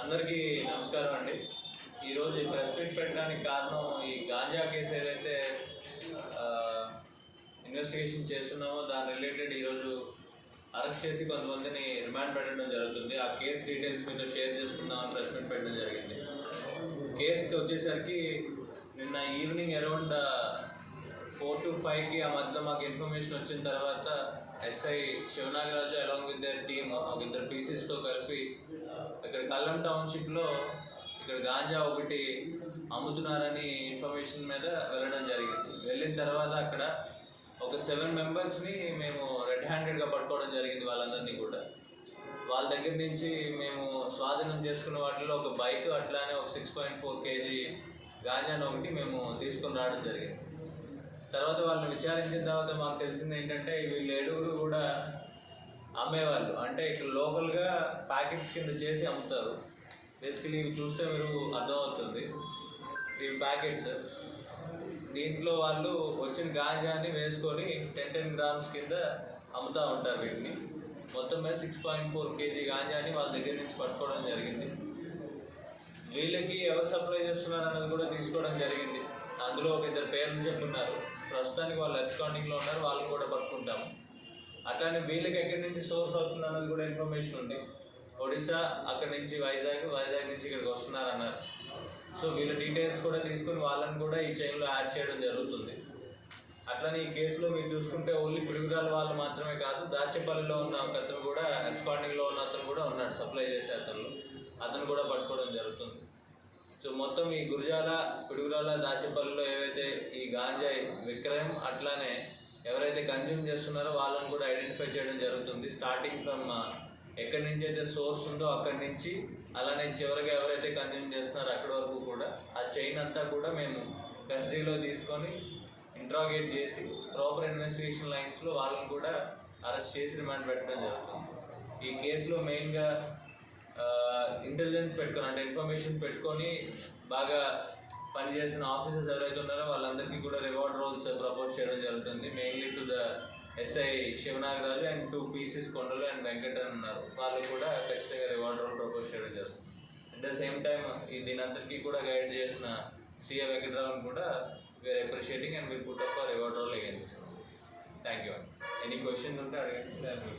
అందరికీ నమస్కారం అండి. ఈరోజు ఈ ప్రెస్ మీట్ పెట్టడానికి కారణం ఈ గాంజా కేసు ఏదైతే ఇన్వెస్టిగేషన్ చేస్తున్నామో దాని రిలేటెడ్ ఈరోజు అరెస్ట్ చేసి కొంతమందిని రిమాండ్ పెట్టడం జరుగుతుంది. ఆ కేసు డీటెయిల్స్ మీతో షేర్ చేసుకుందామని ప్రెస్ మీట్ పెట్టడం జరిగింది. కేసుకి వచ్చేసరికి నిన్న ఈవినింగ్ అరౌండ్ ఫోర్ టు ఫైవ్కి ఆ మధ్యలో మాకు ఇన్ఫర్మేషన్ వచ్చిన తర్వాత SI Sivanagaraju along with their team ఒక ఇద్దరు పీసీస్తో కలిపి uh, ఇక్కడ కల్లం టౌన్షిప్లో ఇక్కడ గాంజా ఒకటి అమ్ముతున్నారని ఇన్ఫర్మేషన్ మీద వెళ్ళడం జరిగింది. వెళ్ళిన తర్వాత అక్కడ ఒక సెవెన్ మెంబర్స్ని మేము రెడ్ హ్యాండెడ్గా పట్టుకోవడం జరిగింది వాళ్ళందరినీ కూడా. వాళ్ళ దగ్గర నుంచి మేము స్వాధీనం చేసుకున్న వాటిలో ఒక బైక్ అట్లానే ఒక సిక్స్ పాయింట్ ఫోర్ కేజీ గాంజాను ఒకటి మేము తీసుకొని రావడం జరిగింది. తర్వాత వాళ్ళని విచారించిన తర్వాత మాకు తెలిసింది ఏంటంటే వీళ్ళు ఏడుగురు కూడా అమ్మేవాళ్ళు. అంటే ఇక్కడ లోకల్గా ప్యాకెట్స్ కింద చేసి అమ్ముతారు. బేసికలీ ఇవి చూస్తే మీరు అర్థమవుతుంది. ఇవి ప్యాకెట్స్. దీంట్లో వాళ్ళు వచ్చిన గాంజాని వేసుకొని టెన్ టెన్ గ్రామ్స్ కింద అమ్ముతూ ఉంటారు వీటిని. మొత్తం మీద సిక్స్ పాయింట్ ఫోర్ కేజీ గాంజాని వాళ్ళ దగ్గర నుంచి పట్టుకోవడం జరిగింది. వీళ్ళకి ఎవరు సప్లై చేస్తున్నారు అన్నది కూడా తీసుకోవడం జరిగింది. అందులో ఒక ఇద్దరు పేర్లు చెప్పున్నారు. ప్రస్తుతానికి వాళ్ళు అబ్స్కాండింగ్లో ఉన్నారు వాళ్ళని కూడా పట్టుకుంటాము. అట్లానే వీళ్ళకి ఎక్కడి నుంచి సోర్స్ అవుతుంది అన్నది కూడా ఇన్ఫర్మేషన్ ఉంది. ఒడిశా అక్కడి నుంచి వైజాగ్ వైజాగ్ నుంచి ఇక్కడికి వస్తున్నారు అన్నారు సో వీళ్ళ డీటెయిల్స్ కూడా తీసుకుని వాళ్ళని కూడా ఈ చైన్లో యాడ్ చేయడం జరుగుతుంది. అట్లనే ఈ కేసులో మీరు చూసుకుంటే ఓన్లీ పిడుగురాల వాళ్ళు మాత్రమే కాదు దాచేపల్లిలో ఉన్న ఒక అతను కూడా ఎక్స్పాండింగ్లో ఉన్న అతను కూడా ఉన్నాడు సప్లై చేసే అతను. అతను కూడా పట్టుకోవడం జరుగుతుంది. సో మొత్తం ఈ గురజాల పిడుగురాల దాచేపల్లిలో ఏవైతే ఈ గాంజా విక్రయం అట్లానే ఎవరైతే కన్జ్యూమ్ చేస్తున్నారో వాళ్ళని కూడా ఐడెంటిఫై చేయడం జరుగుతుంది. స్టార్టింగ్ ఫ్రమ్ ఎక్కడి నుంచి అయితే సోర్స్ ఉందో అక్కడి నుంచి అలానే చివరిగా ఎవరైతే కన్జ్యూమ్ చేస్తున్నారో అక్కడి వరకు కూడా ఆ చైన్ అంతా కూడా మేము కస్టడీలో తీసుకొని ఇంట్రాగేట్ చేసి ప్రాపర్ ఇన్వెస్టిగేషన్ లైన్స్లో వాళ్ళని కూడా అరెస్ట్ చేసి రిమాండ్ పెట్టడం జరుగుతుంది. ఈ కేసులో మెయిన్గా ఇంటెలిజెన్స్ పెట్టుకొని అంటే ఇన్ఫర్మేషన్ పెట్టుకొని బాగా పనిచేసిన ఆఫీసర్స్ ఎవరైతే ఉన్నారో వాళ్ళందరికీ కూడా రివార్డ్ రోల్స్ ప్రపోజ్ చేయడం జరుగుతుంది. Mainly to the SI Sivanagaraju and two PCs Kondalu and Venkatan ఉన్నారు. వాళ్ళు కూడా ఖచ్చితంగా రివార్డ్ రోల్ ప్రపోజ్ చేయడం జరుగుతుంది. అట్ ద సేమ్ టైం ఈ దీని అందరికీ కూడా గైడ్ చేసిన సీఎం వెంకటరావుని కూడా we're appreciating and will put up reward roll against thank you any questions ఉంటే అడగండి.